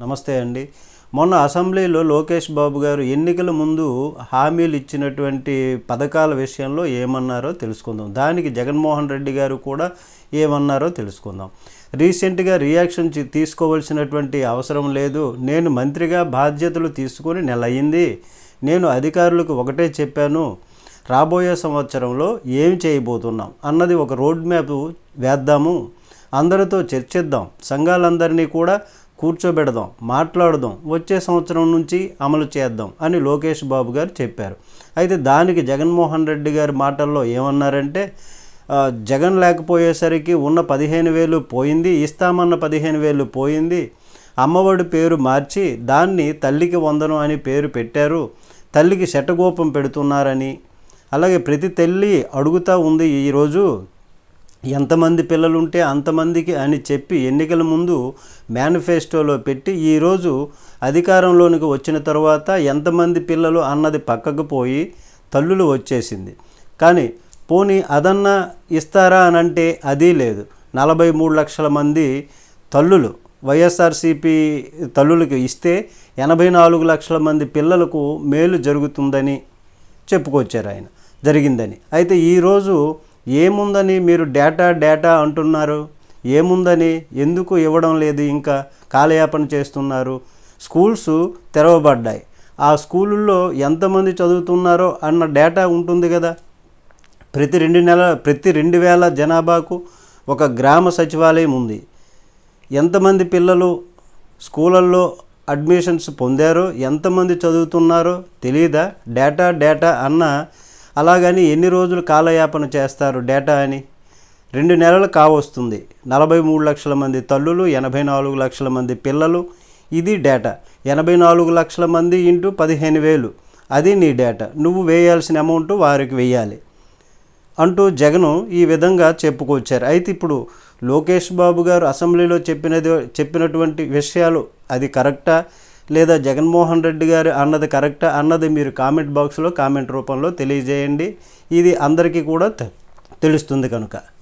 నమస్తే అండి. మొన్న అసెంబ్లీలో లోకేష్ బాబు గారు ఎన్నికల ముందు హామీలు ఇచ్చినటువంటి పథకాల విషయంలో ఏమన్నారో తెలుసుకుందాం. దానికి జగన్మోహన్ రెడ్డి గారు కూడా ఏమన్నారో తెలుసుకుందాం. రీసెంట్గా రియాక్షన్ తీసుకోవాల్సినటువంటి అవసరం లేదు. నేను మంత్రిగా బాధ్యతలు తీసుకొని నెల అయింది. నేను అధికారులకు ఒకటే చెప్పాను. రాబోయే సంవత్సరంలో ఏం చేయబోతున్నాం అన్నది ఒక రోడ్ మ్యాప్ వేద్దాము. అందరితో చర్చిద్దాం. సంఘాలందరినీ కూడా కూర్చోబెడదాం మాట్లాడదాం వచ్చే సంవత్సరం నుంచి అమలు చేద్దాం అని లోకేష్ బాబు గారు చెప్పారు. అయితే దానికి జగన్మోహన్ రెడ్డి గారి మాటల్లో ఏమన్నారంటే జగన్ లేకపోయేసరికి ఉన్న పదిహేను వేలు పోయింది ఇస్తామన్న పదిహేను వేలు పోయింది అమ్మఒడి పేరు మార్చి దాన్ని తల్లికి వందనం అని పేరు పెట్టారు తల్లికి శటగోపం పెడుతున్నారని అలాగే ప్రతి తల్లి అడుగుతూ ఉంది ఈరోజు ఎంతమంది పిల్లలు ఉంటే అంతమందికి అని చెప్పి ఎన్నికల ముందు మేనిఫెస్టోలో పెట్టి ఈరోజు అధికారంలోనికి వచ్చిన తర్వాత ఎంతమంది పిల్లలు అన్నది పక్కకు పోయి తల్లులు వచ్చేసింది. కానీ పోనీ అదన్నా ఇస్తారా అని అంటే అది లేదు. నలభై మూడు లక్షల మంది తల్లులు వైఎస్ఆర్సీపీ తల్లులకు ఇస్తే ఎనభై నాలుగు లక్షల మంది పిల్లలకు మేలు జరుగుతుందని చెప్పుకొచ్చారు ఆయన. జరిగిందని. అయితే ఈరోజు ఏముందని మీరు డేటా డేటా అంటున్నారు? ఏముందని ఎందుకు ఇవ్వడం లేదు ఇంకా కాలయాపన చేస్తున్నారు? స్కూల్స్ తెరవబడ్డాయి. ఆ స్కూళ్ళల్లో ఎంతమంది చదువుతున్నారో అన్న డేటా ఉంటుంది కదా? ప్రతి రెండు నెల ప్రతి రెండు వేల జనాభాకు ఒక గ్రామ సచివాలయం ఉంది. ఎంతమంది పిల్లలు స్కూళ్ళల్లో అడ్మిషన్స్ పొందారో ఎంతమంది చదువుతున్నారో తెలియదా డేటా డేటా అన్న అలాగని ఎన్ని రోజులు కాలయాపన చేస్తారు డేటా అని? రెండు నెలలు కావస్తుంది. నలభై మూడు లక్షల మంది తల్లులు ఎనభై నాలుగు లక్షల మంది పిల్లలు. ఇది డేటా. ఎనభై నాలుగు లక్షల మంది ఇంటూ పదిహేను వేలు. అది నీ డేటా. నువ్వు వేయాల్సిన అమౌంట్ వారికి వేయాలి అంటూ జగను ఈ విధంగా చెప్పుకొచ్చారు. అయితే ఇప్పుడు లోకేష్ బాబు గారు అసెంబ్లీలో చెప్పినది చెప్పినటువంటి విషయాలు అది కరెక్టా? లేదా జగన్మోహన్ రెడ్డి గారు అన్నది కరెక్టా అన్నది మీరు కామెంట్ బాక్స్లో కామెంట్ రూపంలో తెలియజేయండి. ఇది అందరికీ కూడా తె- తెలుస్తుంది కనుక.